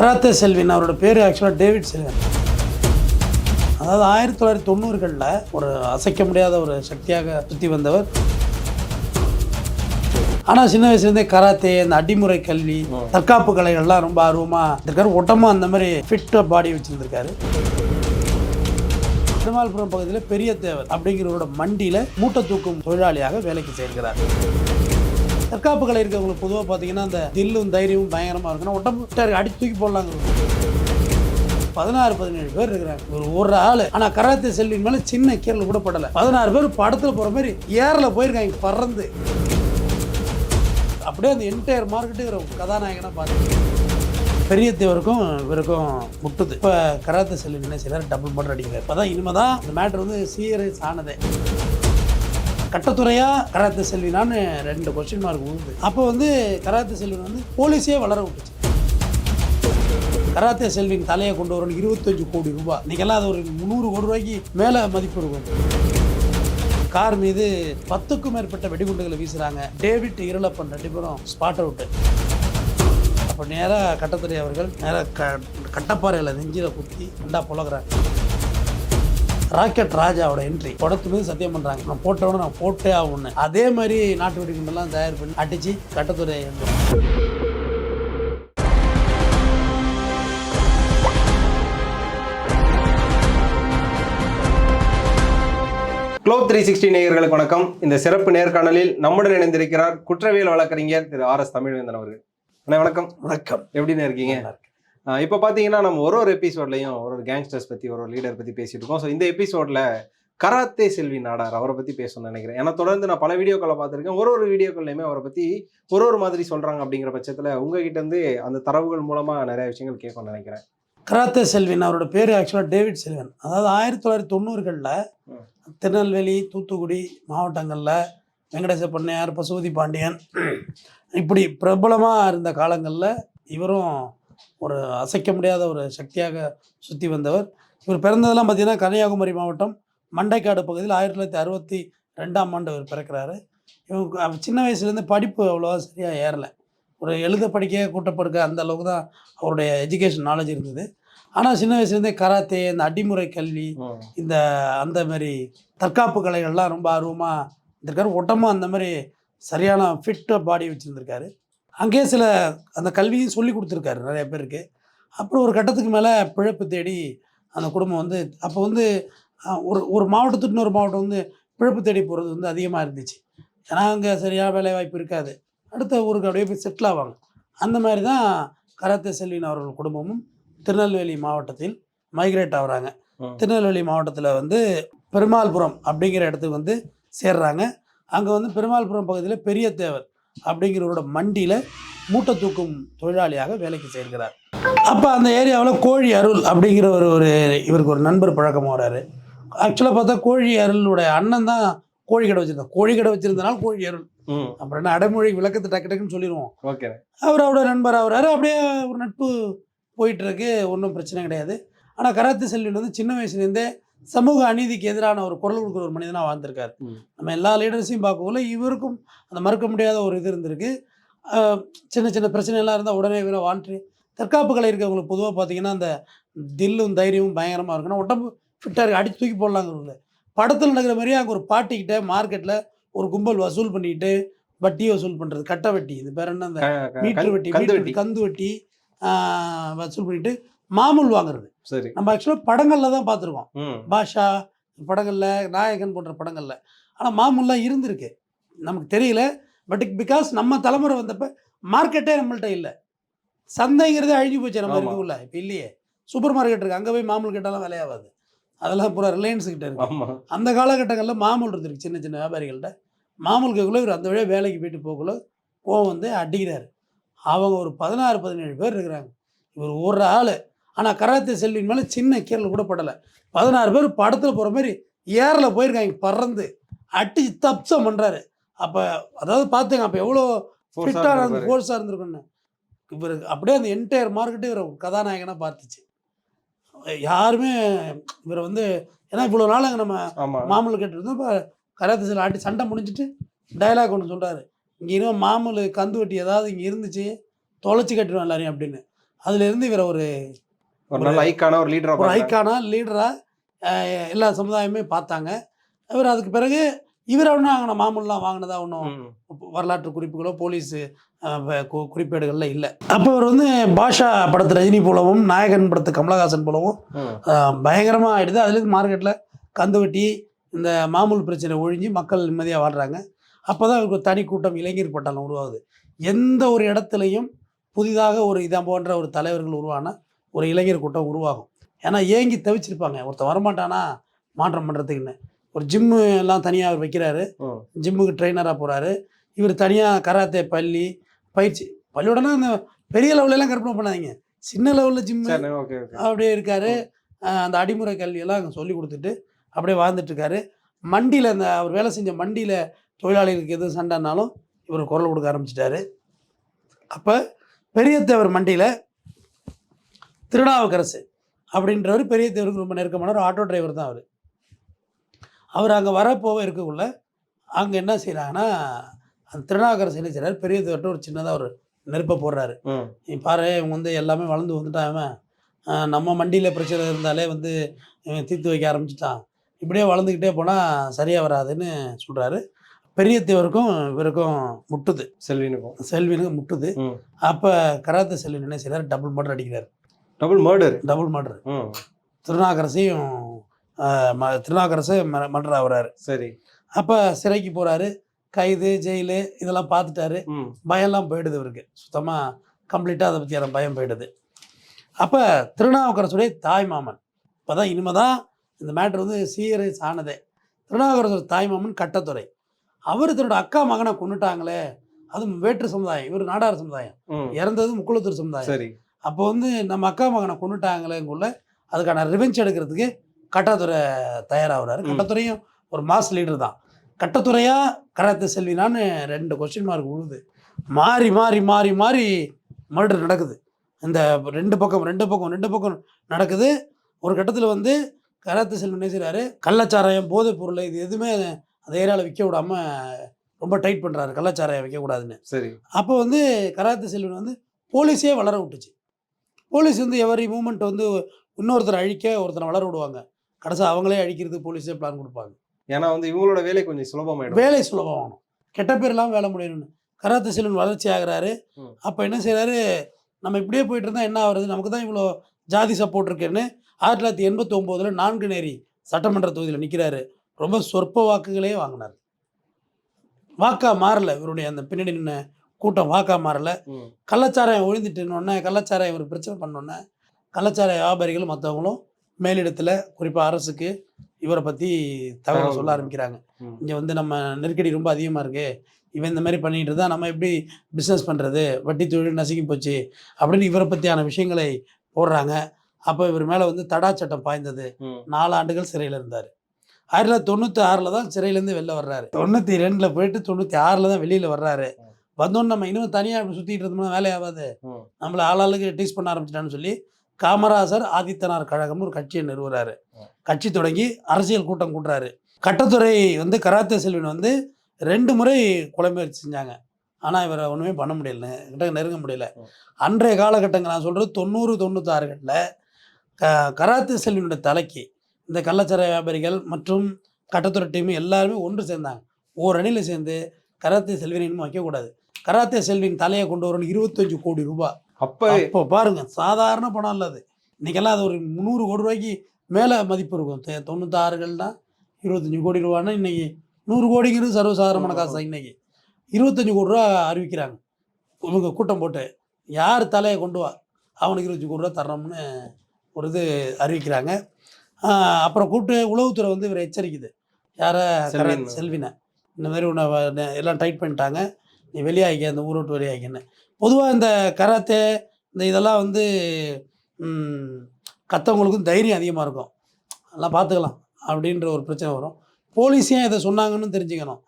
Karate Selvin அவரோட பேர் ஆக்சுவலாக டேவிட் செல்வன். அதாவது ஆயிரத்தி தொள்ளாயிரத்தி தொண்ணூறுகளில் ஒரு அசைக்க முடியாத ஒரு சக்தியாக சுற்றி வந்தவர். ஆனால் சின்ன வயசுலேருந்தே கராத்தே இந்த அடிமுறை கல்வி தற்காப்பு கலைகள்லாம் ரொம்ப ஆர்வமாக இருக்காரு ஒட்டமாக அந்த மாதிரி ஃபிட்டாக பாடி வச்சுருந்துருக்காரு. திருமால்புரம் பகுதியில் பெரிய தேவர் அப்படிங்கிறவரோட மண்டியில் மூட்டை தூக்கும் தொழிலாளியாக வேலைக்கு சேர்க்கிறார். தற்காப்பு கலை இருக்கவங்களுக்கு பொதுவாக பார்த்தீங்கன்னா அந்த தில்லும் தைரியமும் பயங்கரமாக இருக்குன்னா உடம்பு அடி தூக்கி போடலாங்க பதினாறு பதினேழு பேர் இருக்கிறாங்க. ஒரு ஒரு ஆள். ஆனால் கராத்தே செல்வின் மேலே சின்ன கீரல் கூட படலை. பதினாறு பேர் படத்தில் போகிற மாதிரி ஏரில் போயிருக்காங்க பறந்து. அப்படியே அந்த என்டையர் மார்க்கெட்டுங்கிற கதாநாயகனாக பார்த்து. பெரிய தேவருக்கும் இவருக்கும் முட்டுது. இப்போ கராத்தே செல்வின் என்ன செய்யறாரு டபுள் மடர் அடிக்கிறார். இப்போ தான் இனிமே தான் இந்த மேட்ரு வந்து சீரியஸ் ஆனதே. கட்டத்துறையா கராத்தே செல்வினான்னு ரெண்டு கொஸ்டின் மார்க் உண்டு அப்போ வந்து கராத்தே செல்வின் வந்து போலீஸே வளர விட்டுச்சு. கராத்தே செல்வின் தலையை கொண்டு வரணும் இருபத்தஞ்சு கோடி ரூபாய். இன்றைக்கெல்லாம் அது ஒரு முந்நூறு கோடி ரூபாய்க்கு மேலே மதிப்பு இருக்கும். கார் மீது பத்துக்கும் மேற்பட்ட வெடிகுண்டுகளை வீசுகிறாங்க டேவிட் இருளப்பன் ரெண்டு பேரும் ஸ்பாட் அவுட்டு அப்போ நேராக கட்டத்துறை அவர்கள் நேராக க கட்டப்பாறையில் நெஞ்சில குத்தி ரெண்டா புலகிறாங்க. ராக்கெட் ராஜாவோட என்ட்ரி படத்து மீது சத்தியம் பண்ணுறாங்க நான் போட்டவன நான் போட்டே ஆகும்னு அதே மாதிரி நாட்டு வெடிகுண்டெல்லாம் தயார் பண்ணி அடித்து கட்டத்துறை குளோப் த்ரீ சிக்ஸ்டி நேயர்களுக்கு வணக்கம். இந்த சிறப்பு நேர்காணலில் நம்முடன் இணைந்திருக்கிறார் குற்றவியல் வழக்கறிஞர் திரு ஆர் எஸ் தமிழ்வேந்தன் அவர்கள். அண்ணா வணக்கம். வணக்கம். எப்படின்னு இருக்கீங்க? இப்போ பார்த்தீங்கன்னா நம்ம ஒரு ஒரு எபிசோட்லையும் ஒரு ஒரு கேங்ஸ்டர்ஸ் பற்றி ஒரு ஒரு லீடர் பற்றி பேசிட்டு இருக்கோம். ஸோ இந்த எபிசோட்ல கராத்தே செல்வி நாடார் அவரை பற்றி பேசணும்னு நினைக்கிறேன். ஏன்னா தொடர்ந்து நான் பல வீடியோக்களை பார்த்துருக்கேன். ஒரு ஒரு வீடியோக்கள்லையுமே அவரை பற்றி ஒரு ஒரு மாதிரி சொல்கிறாங்க அப்படிங்கிற பட்சத்தில் உங்ககிட்ட இருந்து அந்த தரவுகள் மூலமாக நிறைய விஷயங்கள் கேட்கணும்னு நினைக்கிறேன். கராத்தே செல்வின் அவரோட பேர் ஆக்சுவலாக டேவிட் செல்வன். அதாவது ஆயிரத்தி தொள்ளாயிரத்தி தொண்ணூறுகளில். திருநெல்வேலி தூத்துக்குடி மாவட்டங்களில் வெங்கடேச பண்ணையார் பசுபதி பாண்டியன் இப்படி பிரபலமாக இருந்த காலங்களில் இவரும் ஒரு அசைக்க முடியாத ஒரு சக்தியாக சுற்றி வந்தவர். இவர் பிறந்ததெல்லாம் பார்த்தீங்கன்னா கன்னியாகுமரி மாவட்டம் மண்டைக்காடு பகுதியில் ஆயிரத்தி தொள்ளாயிரத்தி அறுபத்தி ரெண்டாம் ஆண்டு இவர் பிறக்கிறாரு. இவங்க சின்ன வயசுலேருந்து படிப்பு அவ்வளோவா சரியாக ஏறலை. ஒரு எழுத படிக்க கூட்டப்படுக்க அந்த அளவுக்கு தான் அவருடைய எஜுகேஷன் நாலேஜ் இருந்தது. ஆனால் சின்ன வயசுலேருந்தே கராத்தே இந்த அடிமுறை கல்வி இந்த அந்த மாதிரி தற்காப்பு கலைகள்லாம் ரொம்ப ஆர்வமாக இருந்திருக்காரு. ஒட்டமாக அந்த மாதிரி சரியான ஃபிட்டாக பாடி வச்சுருந்துருக்காரு. அங்கேயே சில அந்த கல்வியும் சொல்லி கொடுத்துருக்காரு நிறைய பேருக்கு. அப்புறம் ஒரு கட்டத்துக்கு மேலே பிழைப்பு தேடி அந்த குடும்பம் வந்து அப்போ வந்து ஒரு ஒரு மாவட்டத்துக்கு இன்னொரு மாவட்டம் வந்து பிழைப்பு தேடி போகிறது வந்து அதிகமாக இருந்துச்சு. ஏன்னா அங்கே சரியான வேலை வாய்ப்பு இருக்காது. அடுத்த ஊருக்கு அப்படியே போய் செட்டில் ஆவாங்க. அந்த மாதிரி தான் கராத்தே செல்வின் அவர்கள் குடும்பமும் திருநெல்வேலி மாவட்டத்தில் மைக்ரேட் ஆகுறாங்க. திருநெல்வேலி மாவட்டத்தில் வந்து பெருமாள்புரம் அப்படிங்கிற இடத்துக்கு வந்து சேர்றாங்க. அங்கே வந்து பெருமாள்புரம் பகுதியில் பெரிய தேவர் அப்படிங்கிறவரோட மண்டியில் மூட்டை தூக்கும் தொழிலாளியாக வேலைக்கு சேர்க்கிறார். அப்போ அந்த ஏரியாவில் கோழி அருள் அப்படிங்கிற ஒரு ஒரு இவருக்கு ஒரு நண்பர் பழக்கமாக வராரு ஆக்சுவலாக பார்த்தா கோழி அருளுடைய அண்ணன் தான் கோழி கடை வச்சிருந்தான் கோழி கடை வச்சிருந்தனால கோழி அருள். அப்புறம் என்ன அடைமொழி விளக்கத்தை டக்கு டக்குன்னு சொல்லிடுவோம் ஓகே. அவர் அவரோட நண்பர் ஆகுறாரு அப்படியே ஒரு நட்பு போயிட்டு இருக்கு. ஒன்றும் பிரச்சனை கிடையாது. ஆனால் கராத்தே செல்வின் வந்து சின்ன வயசுலேருந்தே சமூக அநீதிக்கு எதிரான ஒரு குரல் கொடுக்குற ஒரு மனிதனாக வாழ்ந்திருக்காரு. நம்ம எல்லா லீடர்ஸையும் பார்க்கக்குள்ள இவருக்கும் அந்த மறுக்க முடியாத ஒரு இது இருந்திருக்கு. சின்ன சின்ன பிரச்சனைலாம் இருந்தால் உடனே இவரை வாண்டி தற்காப்பு கலை இருக்கவங்களுக்கு பொதுவாக பார்த்தீங்கன்னா அந்த தில்லும் தைரியமும் பயங்கரமாக இருக்குன்னா உடம்பு ஃபிட்டாக இருக்கு. அடிச்சு தூக்கி போடலாங்கிறது படத்தில் நடக்கிற மாதிரியே அங்கே ஒரு பாட்டிக்கிட்ட மார்க்கெட்டில் ஒரு கும்பல் வசூல் பண்ணிக்கிட்டு வட்டி வசூல் பண்ணுறது கட்டை வட்டி. இது பேர் என்ன? அந்த மீட்டர் வட்டி கந்து வெட்டி வட்டி. கந்து வட்டி ஆஹ் வசூல் பண்ணிட்டு மாமூல் வாங்குறது. சரி. நம்ம ஆக்சுவலாக படங்களில் தான் பார்த்துருக்கோம். பாஷா படங்களில் நாயகன் போன்ற படங்களில். ஆனால் மாமூல்லாம் இருந்திருக்கு. நமக்கு தெரியல. பட் பிகாஸ் நம்ம தலைமுறை வந்தப்ப மார்க்கெட்டே நம்மள்ட்ட இல்லை. சந்தைங்கிறதே அழிஞ்சு போச்சு நம்ம ஆமா. இருக்குல்ல இப்போ இல்லையே. சூப்பர் மார்க்கெட் இருக்கு. அங்கே போய் மாமூல் கேட்டாலும் விலையாகாது அதெல்லாம் பூரா ரிலையன்ஸ் கிட்ட இருக்கு. அந்த காலகட்டங்களில் மாமூல் இருந்திருக்கு. சின்ன சின்ன வியாபாரிகள்ட்ட. மாமூல் கேட்குள்ள இவர் அந்த வழியாக வேலைக்கு போயிட்டு போகக்குள்ள கோவம் வந்து அடிக்கிறாரு. அவங்க ஒரு பதினாறு பதினேழு பேர் இருக்கிறாங்க. இவர் ஒரு ஆள். ஆனால் கராத்தே செல்வின் மேலே சின்ன கீரல் கூட படலை. பதினாறு பேர் படத்தில் போகிற மாதிரி ஏரில் போயிருக்காங்க பறந்து. அடிச்சு தப்சம் பண்ணுறாரு அப்போ அதாவது பார்த்துங்க அப்போ எவ்வளோ இருந்திருப்பாரு. ஃபோர்ஸாக இருந்திருக்குன்னு இவர் அப்படியே அந்த என்டையர் மார்க்கெட்டே இவர் கதாநாயகனாக பார்த்துச்சு. யாருமே இவரை வந்து ஏன்னா இவ்வளோ நாள் அங்கே நம்ம மாமூல் கேட்டிருந்தோம் இப்போ கராத்தே சில ஆட்டி சண்டை முடிஞ்சிட்டு டைலாக் ஒன்று சொல்கிறாரு இங்கே இன்னும் மாமூல் கந்து வட்டி ஏதாவது இங்கே இருந்துச்சு தொலைச்சி கட்டிடுவோம் எல்லாரையும் அப்படின்னு. அதுலேருந்து இவரை ஒரு ஒரு நல்ல ஐக்கான ஒரு லீடரா ஒரு ஐக்கானா லீடராக எல்லா சமுதாயமே பார்த்தாங்க. இவர் அதுக்கு பிறகு இவர் ஒன்றும் அங்கே மாமூலாம் வாங்கினதா ஒன்றும் வரலாற்று குறிப்புகளோ போலீஸ் குறிப்பேடுகளில் இல்லை. அப்போ அவர் வந்து பாஷா படத்து ரஜினி போலவும் நாயகன் படத்து கமலஹாசன் போலவும் பயங்கரமாக ஆயிடுது. அதுலேருந்து மார்க்கெட்டில் கந்து வெட்டி இந்த மாமூல் பிரச்சனை ஒழிஞ்சு மக்கள் நிம்மதியாக வாழ்கிறாங்க அப்போ தான் இவருக்கு ஒரு தனி கூட்டம் இளைஞர் பட்டாளம் உருவாகுது. எந்த ஒரு இடத்துலையும் புதிதாக ஒரு இதை போன்ற ஒரு தலைவர்கள் உருவான ஒரு இளைஞர் கூட்டம் உருவாகும். ஏன்னா ஏங்கி தவிச்சிருப்பாங்க. ஒருத்தன் வரமாட்டானா? மாற்றம் பண்ணுறதுக்குன்னு ஒரு ஜிம்மு எல்லாம் தனியாக அவர் வைக்கிறாரு. ஜிம்முக்கு ட்ரெயினராக போகிறாரு இவர் தனியாக கராத்தே பள்ளி பயிற்சி. பள்ளியோடனா இந்த பெரிய லெவலெல்லாம் கற்பனை பண்ணாதீங்க. சின்ன லெவலில் ஜிம்மு அப்படியே இருக்காரு. அந்த அடிமுறை கல்வியெல்லாம் அங்கே சொல்லி கொடுத்துட்டு அப்படியே வாழ்ந்துட்டு இருக்காரு. மண்டியில் அந்த அவர் வேலை செஞ்ச மண்டியில் தொழிலாளிகளுக்கு எதுவும் சண்டைனாலும் இவர் குரல் கொடுக்க ஆரம்பிச்சிட்டாரு. அப்போ பெரிய தேவர் மண்டியில் திருநாவுக்கரசு அப்படின்றவர் பெரிய தேவருக்கு ரொம்ப நெருக்கமான ஒரு ஆட்டோ டிரைவர் தான் அவர். அவர் அங்கே வரப்போக இருக்கக்குள்ள அங்கே என்ன செய்கிறாங்கன்னா அந்த திருநாவுக்கரசு என்ன செய்கிறார் பெரிய தேவர்கிட்ட ஒரு சின்னதாக ஒரு நெருப்பை போடுறாரு. நீ பாரு இவன் வந்து எல்லாமே வளர்ந்து வந்துட்டான் நம்ம மண்டியில் பிரச்சனை இருந்தாலே வந்து தீர்த்து வைக்க ஆரம்பிச்சிட்டான். இப்படியே வளர்ந்துக்கிட்டே போனால் சரியாக வராதுன்னு சொல்கிறாரு பெரிய தேவருக்கும் இவருக்கும் முட்டுது. செல்வினுக்கும். செல்வினுக்கு முட்டுது. அப்போ கராத்த செல்வின் என்ன செய்கிறார் டபுள் மர்டர் அடிக்கிறார். டபுள் மர்டர் டபுள் மர்டர் ம் திருநாகரசையும் ஆஹ் ம- திருநாகரசு மர்டர் ஆகுறாரு. சரி. அப்போ சிறைக்கு போகிறாரு கைது ஜெயிலு இதெல்லாம் பார்த்துட்டாரு பயம்லாம் போயிடுது இவருக்கு. சுத்தமாக கம்ப்ளீட்டாக அதை பற்றியான பயம் போயிடுது. அப்போ திருநாவுக்கரசுடைய தாய் மாமன். இப்போ தான் இனிமே தான் இந்த மேட்ரு வந்து சீரியஸ் ஆனதே. திருநாவுக்கரசர் தாய் மாமன் கட்டத்துறை. அவர் தன்னோட அக்கா மகனை கொண்டுட்டாங்களே அதுவும் வேற்று சமுதாயம். இவர் நாடார் சமுதாயம். இறந்தது முக்குளத்தூர் சமுதாயம். சரி. அப்போ வந்து நம்ம அக்கா மகனை கொண்டுட்டாங்களேங்குள்ள அதுக்கான ரிவெஞ்ச் எடுக்கிறதுக்கு கட்டாத்துறை தயாராகிறாரு. கட்டத்துறையும் ஒரு மாஸ் லீடர் தான். கட்டத்துறையா கராத்தே செல்வினான்னு ரெண்டு கொஸ்டின் மார்க் விழுது மாறி மாறி மாறி மாறி மர்டர் நடக்குது. இந்த ரெண்டு பக்கம் ரெண்டு பக்கம் ரெண்டு பக்கம் நடக்குது. ஒரு கட்டத்தில் வந்து கராத்தே செல்வி என்ன செய்றாரு? கள்ளச்சாராயம் போதைப் பொருள் இது எதுவுமே அந்த ஏரியாவில் விற்க விடாம ரொம்ப டைட் பண்ணுறாரு கள்ளச்சாராயம் விற்கக்கூடாதுன்னு சரி. அப்போ வந்து கராத்தே செல்வன் வந்து போலீஸே வளர விட்டுச்சு. போலீஸ் வந்து எவரி மூமெண்ட் வந்து இன்னொருத்தரை அழிக்க ஒருத்தரை வளர விடுவாங்க. கடைசி அவங்களே அழிக்கிறதுக்கு போலீஸே பிளான் கொடுப்பாங்க. ஏன்னா வந்து இவங்களோட வேலை கொஞ்சம் சுலபமாயிடும். வேலை சுலபமாகணும். கெட்ட பேர் இல்லாமல் வேலை முடியணும்னு. கராத்தே செல்வன் வளர்ச்சி ஆகுறாரு. அப்போ என்ன செய்றாரு? நம்ம இப்படியே போயிட்டு இருந்தால் என்ன ஆகுறது? நமக்கு தான் இவ்வளோ ஜாதி சப்போர்ட் இருக்குன்னு ஆயிரத்தி தொள்ளாயிரத்தி எண்பத்தி ஒம்போதில் நான்கு நேரி சட்டமன்ற தொகுதியில் நிற்கிறாரு ரொம்ப சொற்ப வாக்குகளே வாங்கினார். வாக்கா மாறல. இவருடைய அந்த பின்னாடி நின்ன கூட்டம் வாக்கா மாறல. கள்ளச்சாராயம் ஒழிந்துட்டுன்னொன்னே கள்ளச்சாராயம் இவர் பிரச்சனை பண்ணோன்னே கள்ளச்சாராய வியாபாரிகள் மற்றவங்களும் மேலிடத்தில் குறிப்பாக அரசுக்கு இவரை பற்றி தகவல் சொல்ல ஆரம்பிக்கிறாங்க. இங்கே வந்து நம்ம நெருக்கடி ரொம்ப அதிகமாக இருக்கு இவன் இந்த மாதிரி பண்ணிட்டு இருந்தா நம்ம எப்படி பிஸ்னஸ் பண்ணுறது வட்டி தொழில் நசுங்கி போச்சு அப்படின்னு இவரை பற்றியான விஷயங்களை போடுறாங்க. அப்போ இவர் மேலே வந்து தடா சட்டம் பாய்ந்தது. நாலு ஆண்டுகள் சிறையில் இருந்தார். ஆயிரத்தி தொள்ளாயிரத்தி தொண்ணூற்றி ஆறில் தான் சிறையிலேருந்து வெளில வர்றாரு. தொண்ணூற்றி ரெண்டில் போயிட்டு தொண்ணூற்றி ஆறில் தான் வெளியில் வர்றாரு. வந்தோன்னு நம்ம இன்னும் தனியாக சுற்றிட்டு இருந்தோம்னா வேலையாகாது ம் நம்மளை ஆளாளுக்கு டீஸ் பண்ண ஆரம்பிச்சிட்டான்னு சொல்லி காமராசர் ஆதித்தனார் கழகம்னு ஒரு கட்சியை நிறுவுறாரு. கட்சி தொடங்கி அரசியல் கூட்டம் கூட்டுறாரு. கட்டத்துறை வந்து கராத்தே செல்வன் வந்து ரெண்டு முறை கொலை முயற்சி செஞ்சாங்க. ஆனால் இவரை ஒன்றுமே பண்ண முடியல கிட்ட நெருங்க முடியல. அன்றைய காலகட்டங்கள் நான் சொல்கிறது தொண்ணூறு தொண்ணூத்தாறுகளில் க கராத்தே செல்வனுடைய தலைக்கு இந்த கள்ளச்சாராய வியாபாரிகள் மற்றும் கட்டத்துறை டீம் எல்லாருமே ஒன்று சேர்ந்தாங்க. ஓர் அணியில் சேர்ந்து கராத்தே செல்வின் இன்னும் வைக்கக்கூடாது. கராத்தே செல்வின் தலையை கொண்டு வரணும் இருபத்தஞ்சு கோடி ரூபாய் அப்ப அப்போ பாருங்க சாதாரண பணம் இல்லை அது. இன்னைக்கெல்லாம் அது ஒரு முந்நூறு கோடி ரூபாய்க்கு மேலே மதிப்பு இருக்கும். தொண்ணூத்தாறுகள்னா இருபத்தஞ்சி கோடி ரூபான்னா இன்னைக்கு நூறு கோடிங்கிறது சர்வசாதாரணமான காசு இன்னைக்கு. இருபத்தஞ்சி கோடி ரூபா அறிவிக்கிறாங்க. இவங்க கூட்டம் போட்டு யார் தலையை கொண்டு வா? அவனுக்கு இருபத்தஞ்சி கோடி ரூபா தர்றோம்னு ஒரு இது அறிவிக்கிறாங்க. அப்புறம் கூப்பிட்டு உளவுத்துறை வந்து இவரை எச்சரிக்குது. யாரை. செல்வினை இந்த மாதிரி உன்னை எல்லாம் டைட் பண்ணிட்டாங்க. நீ வெளியாகிக்க இந்த ஊரை விட்டு வெளியாகிக்கன்னு பொதுவாக இந்த கராத்தே இந்த இதெல்லாம் வந்து கத்தவங்களுக்கும் தைரியம் அதிகமாக இருக்கும். எல்லாம் பார்த்துக்கலாம் அப்படின்ற ஒரு பிரச்சனை வரும். போலீஸ் ஏன் இதை சொன்னாங்கன்னு தெரிஞ்சுக்கணும்.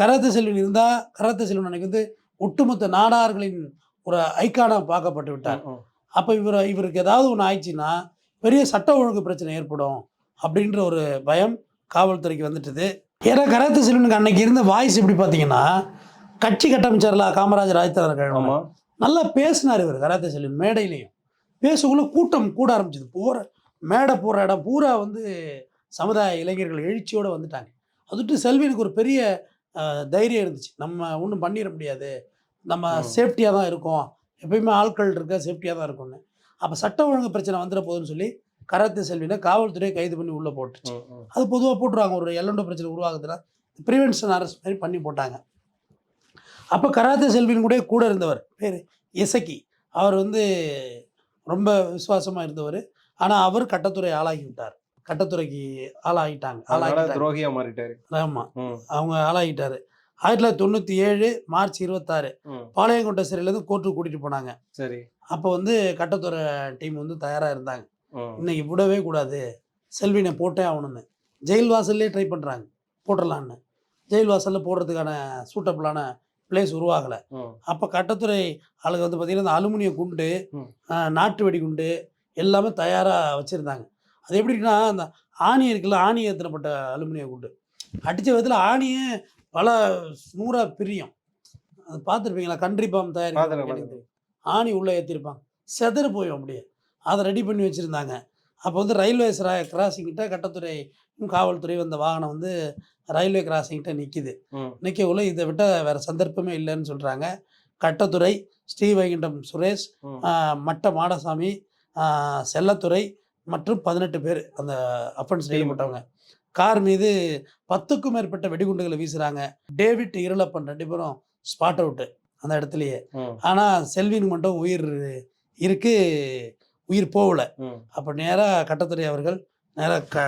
கராத்தே செல்வன் இருந்தால் கராத்தே செல்வன் அன்னைக்கு வந்து ஒட்டுமொத்த நாடார்களின் ஒரு ஐக்கானாக பார்க்கப்பட்டு விட்டார். அப்போ இவர் இவருக்கு ஏதாவது ஒன்று ஆயிடுச்சுன்னா பெரிய சட்ட ஒழுங்கு பிரச்சனை ஏற்படும் அப்படின்ற ஒரு பயம் காவல்துறைக்கு வந்துட்டுது. ஏன்னா கராத்தே செல்வனுக்கு அன்னைக்கு இருந்த வாய்ஸ் எப்படி பார்த்தீங்கன்னா கட்சி கட்டமைச்சார்ல காமராஜர் ஆதித்தனார் கழகம் ஆமா. நல்லா பேசினார் இவர் கராத்தே செல்வன் மேடையிலையும். பேசக்குள்ள கூட்டம் கூட ஆரம்பிச்சது. போகிற மேடை போகிற இடம் பூரா வந்து சமுதாய இளைஞர்கள் எழுச்சியோடு வந்துட்டாங்க. அதுட்டு செல்வினுக்கு ஒரு பெரிய தைரியம் இருந்துச்சு. நம்ம ஒன்றும் பண்ணிட முடியாது. நம்ம. சேஃப்டியாக தான் இருக்கோம். எப்பயுமே ஆட்கள் இருக்க சேஃப்டியாக தான் இருக்கும்னு. அப்போ சட்ட ஒழுங்கு பிரச்சனை வந்துட போகுதுன்னு சொல்லி கராத்தே செல்வினை காவல்துறை கைது பண்ணி உள்ளே போட்டுச்சு. அது பொதுவாக போட்டுருவாங்க. ஒரு எல்லண்டோ பிரச்சனை உருவாகுதுன்னா ப்ரிவென்ஷன் அரெஸ்ட் மாதிரி பண்ணி போட்டாங்க. அப்போ கராத்தே செல்வின் கூட கூட இருந்தவர் பேர் இசக்கி. அவர் வந்து ரொம்ப விசுவாசமாக இருந்தவர். ஆனால் அவர் கட்டத்துறை ஆளாகி விட்டார் கட்டத்துறைக்கு ஆளாகிட்டாங்க ஆளாகிட்டாங்க துரோகியா மாறிட்டாரு. ஆமாம் அவங்க ஆளாகிட்டார். ஆயிரத்தி தொள்ளாயிரத்தி தொண்ணூற்றி ஏழு மார்ச் இருபத்தாறு. பாளையங்கோட்டை சிறையிலேருந்து கோர்ட்டுக்கு கூட்டிகிட்டு போனாங்க. சரி. அப்போ வந்து கட்டத்துறை டீம் வந்து தயாராக இருந்தாங்க. இன்னைக்கு விடவே கூடாது. செல்வினை போட்டே ஆகணும்னு. ஜெயில் வாசல்லே ட்ரை பண்ணுறாங்க போட்டுடலான்னு ஜெயில் வாசலில் போடுறதுக்கான சூட்டபிளான பிளேஸ் உருவாகலை. அப்போ கட்டத்துறை ஆளுங்க வந்து பார்த்திங்கன்னா இந்த அலுமினிய குண்டு நாட்டு வெடிகுண்டு எல்லாமே தயாராக வச்சுருந்தாங்க. அது எப்படின்னா அந்த ஆணி இருக்குல்ல ஆணி ஏற்றினப்பட்ட அலுமினிய குண்டு. அடித்த விதத்தில் ஆணியே பல நூறாக பிரியும். அது பார்த்துருப்பீங்களா கண்ட்ரி பாம் தயாரிப்பு ஆணி உள்ளே ஏற்றிருப்பாங்க செதறு போயும் அப்படியே. அதை ரெடி பண்ணி வச்சுருந்தாங்க. அப்போ வந்து ரயில்வே கிராசிங்கிட்ட கட்டத்துறை காவல்துறை வந்த வாகனம் வந்து ரயில்வே கிராசிங்கிட்ட நிற்கிது. நிற்கக்குள்ள இதை விட்ட வேறு சந்தர்ப்பமே இல்லைன்னு சொல்கிறாங்க கட்டத்துறை ஸ்ரீவைகுண்டம் சுரேஷ் மட்ட மாடசாமி செல்லத்துறை மற்றும் பதினெட்டு பேர் அந்த அஃபென்ஸ். ஈடுபட்டவங்க கார் மீது பத்துக்கும் மேற்பட்ட வெடிகுண்டுகளை வீசுகிறாங்க டேவிட் இருளப்பன் ரெண்டு பேரும் ஸ்பாட் அவுட்டு அந்த இடத்துலையே. ஆனால் செல்வின் மட்டும் உயிர் இருக்கு. உயிர் போகல. அப்போ நேராக கட்டத்துறை அவர்கள் நேராக க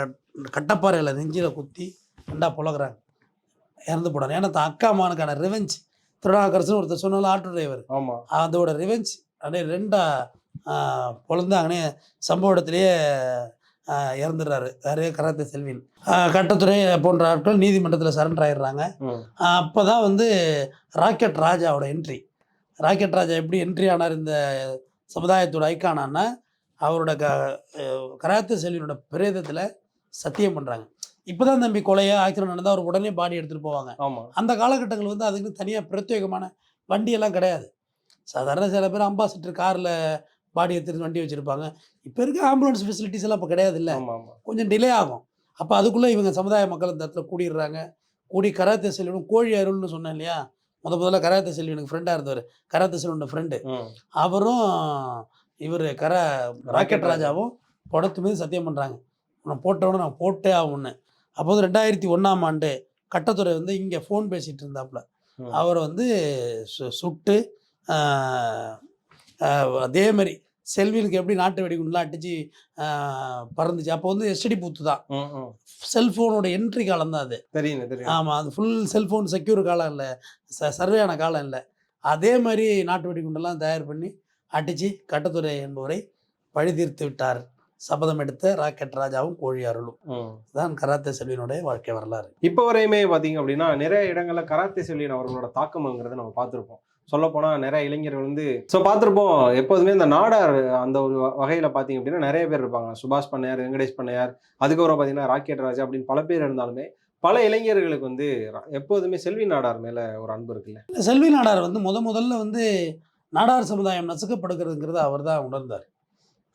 கட்டப்பாறையில் நெஞ்சில குத்தி ரெண்டா புலகுறாங்க. இறந்து போனார். ஏன்னா தான் அக்கா மானுக்கான ரிவெஞ்ச் திருநாக்கரசன் ஒருத்தர் சொன்னாலும் ஆட்டோ டிரைவர் அதோட ரிவெஞ்ச் அப்படியே ரெண்டா பொழந்தாங்கன்னே சம்பவ இடத்துலையே இறந்துடுறாரு. யாரு கராத்தே செல்வின். கட்டத்துறை போன்ற ஆட்கள் நீதிமன்றத்தில் சரண்டர் ஆயிடுறாங்க. அப்போ தான் வந்து ராக்கெட் ராஜாவோட என்ட்ரி ராக்கெட் ராஜா எப்படி என்ட்ரி ஆனார் இந்த சமுதாயத்தோட ஐக்கானான்னா அவரோட க கராத்தே செல்வினோட பிரேதத்தில் சத்தியம் பண்ணுறாங்க இப்போ தான் தம்பி கொலையோ ஆக்சிடென்ட் நடந்தால் அவர் உடனே பாடி எடுத்துகிட்டு போவாங்க. ஆமா. அந்த காலகட்டங்கள் வந்து அதுக்கு தனியாக பிரத்யேகமான வண்டியெல்லாம் கிடையாது. சாதாரண சில பேர் அம்பாசிடர் காரில் பாடி எடுத்துட்டு வண்டி வச்சுருப்பாங்க. இப்போ இருக்க ஆம்புலன்ஸ் ஃபெசிலிட்டிஸ் எல்லாம் இப்போ கிடையாது இல்லை கொஞ்சம் டிலே ஆகும். அப்போ அதுக்குள்ளே இவங்க சமுதாய மக்கள் இந்த இடத்துல கூடிடுறாங்க. கூடி கராத்தே செல்வனும் கோழி அருள்னு சொன்னேன் இல்லையா? முத முதல்ல கராத்தே செல்வனுக்கு ஃப்ரெண்டாக இருந்தவர். கராத்தே செல்வனோட ஃப்ரெண்டு அவரும் இவர் கர ராக்கெட் ராஜாவும் படத்து மீது சத்தியம் பண்ணுறாங்க உன்னை போட்டவொடனே நான் போட்டே ஆகும்னு அப்போது ரெண்டாயிரத்தி ஒன்றாம் ஆண்டு கட்டத்துறை வந்து இங்கே ஃபோன் பேசிகிட்டு இருந்தாப்புல. அவரை வந்து சு- சுட்டு ஆஹ், ஆஹ், அதே மாதிரி செல்வினுக்கு எப்படி நாட்டு வெடிகுண்டுலாம் அடித்து பறந்துச்சு. அப்போ வந்து எஸ்டி பூத்து தான். செல்ஃபோனோட என்ட்ரி காலம் தான் அது. தெரியும் தெரியும் ஆமாம் அது ஃபுல் செல்ஃபோன் செக்யூர் காலம் இல்லை. ச சர்வே ஆன காலம் இல்லை. அதே மாதிரி நாட்டு வெடிகுண்டெல்லாம் தயார் பண்ணி அடித்து கட்டத்துறை என்பவரை பழி தீர்த்து விட்டார். சபதம் எடுத்த ராக்கெட் ராஜாவும் கோழி அருளும். தான் கராத்தே செல்வியினுடைய வாழ்க்கை வரலாறு. இப்போ வரையுமே பார்த்தீங்க அப்படின்னா நிறைய இடங்கள்ல கராத்தே செல்வியன் அவர்களோட தாக்கம்ங்கிறத நம்ம பார்த்துருப்போம். சொல்ல போனா நிறைய இளைஞர்கள் வந்து ஸோ பார்த்துருப்போம் எப்போதுமே இந்த நாடார் அந்த ஒரு வகையில பார்த்தீங்க அப்படின்னா நிறைய பேர் இருப்பாங்க. சுபாஷ் பண்ணையார் வெங்கடேஷ் பண்ணையார் அதுக்கப்புறம் பார்த்தீங்கன்னா ராக்கெட் ராஜா அப்படின்னு பல பேர் இருந்தாலுமே பல இளைஞர்களுக்கு வந்து எப்போதுமே செல்வி நாடார் மேல ஒரு அன்பு இருக்குல்ல? இந்த செல்வி நாடார் வந்து முத முதல்ல வந்து நாடார் சமுதாயம் நசுக்கப்படுகிறதுங்கிறத அவர் தான் உணர்ந்தார்.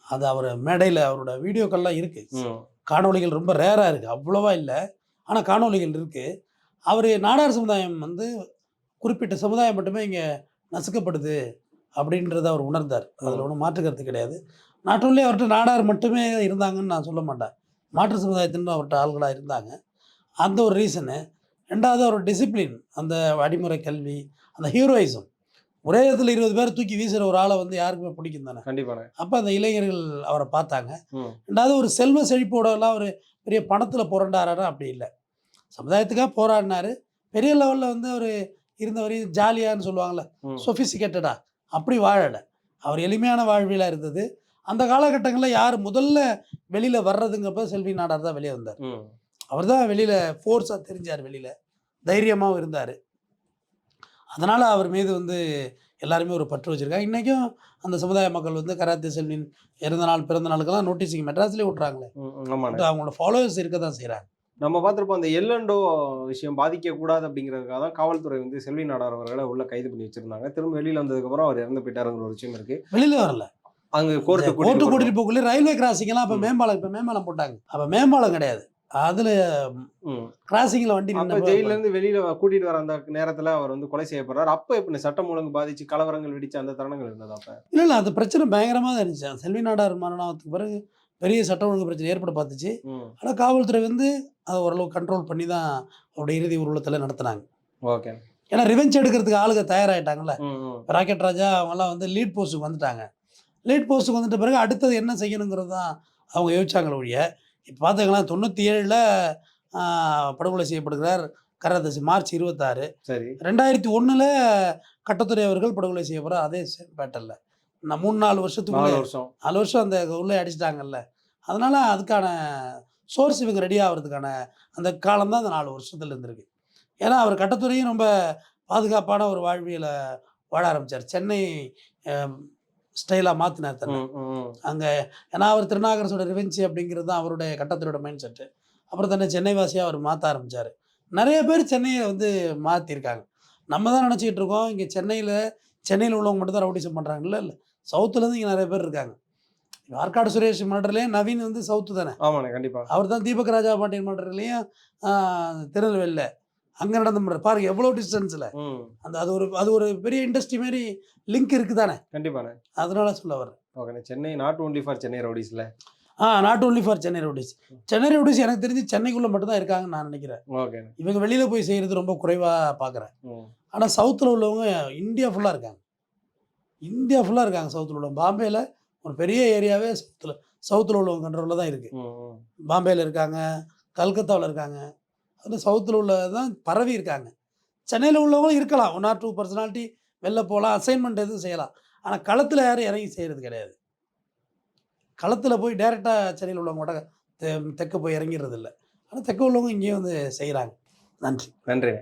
அது அவர் மேடையில் அவரோட வீடியோக்கள்லாம் இருக்குது ம், காணொளிகள் ரொம்ப ரேராக இருக்குது அவ்வளோவா இல்லை. ஆனால் காணொளிகள் இருக்குது அவர் நாடார் சமுதாயம் வந்து குறிப்பிட்ட சமுதாயம் மட்டுமே இங்கே நசுக்கப்படுது அப்படின்றத அவர் உணர்ந்தார். அதில் ஒன்றும் மாற்றுக்கிறது கிடையாது. நாட் only அவர்கிட்ட நாடார் மட்டுமே இருந்தாங்கன்னு நான் சொல்ல மாட்டேன். மாற்று சமுதாயத்தின் அவர்கிட்ட ஆள்களாக இருந்தாங்க. அந்த ஒரு ரீசனு. ரெண்டாவது அவர் டிசிப்ளின் அந்த அடிமுறை கல்வி அந்த ஹீரோயிசம். ஒரே இடத்துல இருபது பேர் தூக்கி வீசுகிற ஒரு ஆளை வந்து யாருக்குமே பிடிக்கும் தானே? கண்டிப்பான அப்போ அந்த இளைஞர்கள் அவரை பார்த்தாங்க. ரெண்டாவது ஒரு செல்வ செழிப்போடலாம் ஒரு பெரிய பணத்தில் புரண்டாரா அப்படி இல்லை. சமுதாயத்துக்காக போராடினாரு. பெரிய லெவலில் வந்து அவர் இருந்த வரையும் ஜாலியான்னு சொல்லுவாங்கள்ல. சொஃபிசிகேட்டடா அப்படி வாழலை. அவர் எளிமையான வாழ்வியலாக இருந்தது. அந்த காலகட்டங்களில் யார் முதல்ல வெளியில் வர்றதுங்கப்ப செல்வி நாடார் தான் வெளியே வந்தார். அவர் தான் வெளியில் ஃபோர்ஸாக தெரிஞ்சார் வெளியில். தைரியமாகவும் இருந்தார். அதனால் அவர் மீது வந்து எல்லாருமே ஒரு பற்று வச்சுருக்காங்க. இன்றைக்கும் அந்த சமுதாய மக்கள் வந்து கராத்தே செல்வின் இறந்த நாள் பிறந்த நாளுக்கெல்லாம் நோட்டீஸிங் மெட்ராஸ்லேயே விட்றாங்களே அவங்களோட ஃபாலோவர்ஸ் இருக்க தான் செய்கிறாங்க நம்ம பார்த்துருப்போம் அந்த எல்லண்டோ விஷயம் பாதிக்க கூடாது அப்படிங்கிறதுக்காக தான் காவல்துறை வந்து செல்வி நாடார் அவர்களை உள்ள கைது பண்ணி வச்சிருந்தாங்க. திரும்ப வெளியில வந்ததுக்கப்புறம் அவர் இறந்து போயிட்டாருங்கிற ஒரு விஷயம் இருக்கு. வெளியில் வரல. அங்க கோர்ட்டு கோர்ட்டு போகக்குள்ளே ரயில்வே கிராசிங் எல்லாம் அப்ப. மேம்பாலம் இப்ப மேம்பாலம் போட்டாங்க. அப்ப மேம்பாலம் கிடையாது. அதுல. கிராசிங்ல வண்டி ஜெயில இருந்து வெளியில கூட்டிட்டு வர அந்த நேரத்துல அவர் வந்து கொலை செய்யப்படுறாரு. அப்ப எப்படி சட்டம் ஒழுங்கு பாதிச்சு கலவரங்கள் வெடிச்ச அந்த தருணங்கள் இருந்தது அப்ப? இல்ல இல்ல அந்த பிரச்சனை பயங்கரமா தான் இருந்துச்சு. செல்வி நாடார் மரணத்துக்கு பிறகு பெரிய சட்ட ஒழுங்கு பிரச்சனை ஏற்பட பார்த்துச்சு. ஆனா காவல்துறை வந்து அதை ஓரளவு கண்ட்ரோல் பண்ணி தான் அவருடைய இறுதி ஊர்வலத்தில் நடத்துனாங்க. ஓகே. ஏன்னா ரிவெஞ்ச் எடுக்கிறதுக்கு ஆளுங்க தயாராகிட்டாங்கல்ல ம். ராக்கெட் ராஜா அவங்கெல்லாம் வந்து லீட் போஸ்ட்டுக்கு வந்துட்டாங்க. லீட் போஸ்ட்டுக்கு வந்துட்ட பிறகு அடுத்தது என்ன செய்யணுங்கிறது தான் அவங்க யோசிச்சாங்களே ஒழிய இப்போ பார்த்துக்கலாம் தொண்ணூற்றி ஏழில் படுகொலை செய்யப்படுகிறார். கரதசி மார்ச் இருபத்தாறு. சரி. ரெண்டாயிரத்தி ஒன்றில் கட்டத்துறை அவர்கள் படுகொலை செய்யப்படுறார். அதே சேம் பேட்டர்ல நான் மூணு நாலு வருஷத்துக்குள்ள நாலு வருஷம். நாலு வருஷம் அந்த உள்ளே அடிச்சிட்டாங்கல்ல. அதனால அதுக்கான சோர்ஸ் இவங்க ரெடி ஆகிறதுக்கான அந்த காலம் தான் அந்த நாலு வருஷத்துல இருந்திருக்கு. ஏன்னா அவர் கட்டத்துறையும் ரொம்ப பாதுகாப்பான ஒரு வாழ்வியலை வாழ ஆரம்பிச்சார். சென்னை ஸ்டைலாக மாற்றினார் தன்னை. அங்கே ஏன்னா அவர் திருநாகரசோட ரிவெஞ்சி அப்படிங்கிறது தான் அவருடைய கட்டத்தரோட மைண்ட் செட்டு அப்புறம் தன்னை சென்னை வாசியாக அவர் மாற்ற ஆரம்பித்தார் நிறைய பேர் சென்னையை வந்து மாற்றிருக்காங்க நம்ம தான் நினச்சிக்கிட்டு இருக்கோம் இங்கே சென்னையில் சென்னையில் உள்ளவங்க மட்டும் தான் ரவுடிசம் பண்ணுறாங்க இல்லை. இல்லை சவுத்துலேருந்து இங்கே நிறைய பேர் இருக்காங்க. ஆற்காடு சுரேஷ் மர்டர்லேயே நவீன் வந்து சவுத்து தானே. ஆமாண்ணே கண்டிப்பா. அவர் தான் தீபக் ராஜா பாண்டியன் மர்டர்லேயும் திருநெல்வேலியில். அங்கே நடந்த மர்டர் பாருங்க எவ்வளோ டிஸ்டன்ஸில் அந்த அது ஒரு அது ஒரு பெரிய இண்டஸ்ட்ரி மாரி லிங்க் இருக்குது தானே கண்டிப்பாண்ணே. அதனால சொல்ல வர்றேன். ஓகேண்ணே Chennai not only for Chennai ரவுடிஸ்ல ah not only for Chennai rowdies Chennai rowdies எனக்கு தெரிஞ்சு சென்னைக்குள்ளே மட்டும்தான் இருக்காங்கன்னு நான் நினைக்கிறேன். ஓகேண்ணே. இவங்க வெளியில் போய் செய்கிறது ரொம்ப குறைவாக பார்க்குறேன் ஆனால் சவுத்தில் உள்ளவங்க இந்தியா ஃபுல்லாக இருக்காங்க. இந்தியா ஃபுல்லாக இருக்காங்க சவுத்தில் உள்ளவங்க. பாம்பேயில் ஒரு பெரிய ஏரியாவே சவுத்தில் சவுத்தில் உள்ளவங்க கண்ட்ரோலில் தான் இருக்குது. பாம்பேயில் இருக்காங்க கல்கத்தாவில் இருக்காங்க. அது சவுத்தில் உள்ளது தான் பரவி இருக்காங்க. சென்னையில் உள்ளவங்களும் இருக்கலாம். ஒன் ஆர் டூ பர்சனாலிட்டி வெளில போகலாம் அசைன்மெண்ட் எதுவும் செய்யலாம். ஆனால் களத்தில் யாரும் இறங்கி செய்கிறது கிடையாது. களத்தில் போய் டைரெக்டாக சென்னையில் உள்ளவங்க கூட தெ தெற்க போய் இறங்கிடுறது இல்லை. ஆனால் தெற்கு உள்ளவங்க இங்கேயும் வந்து செய்கிறாங்க நன்றி. நன்றி.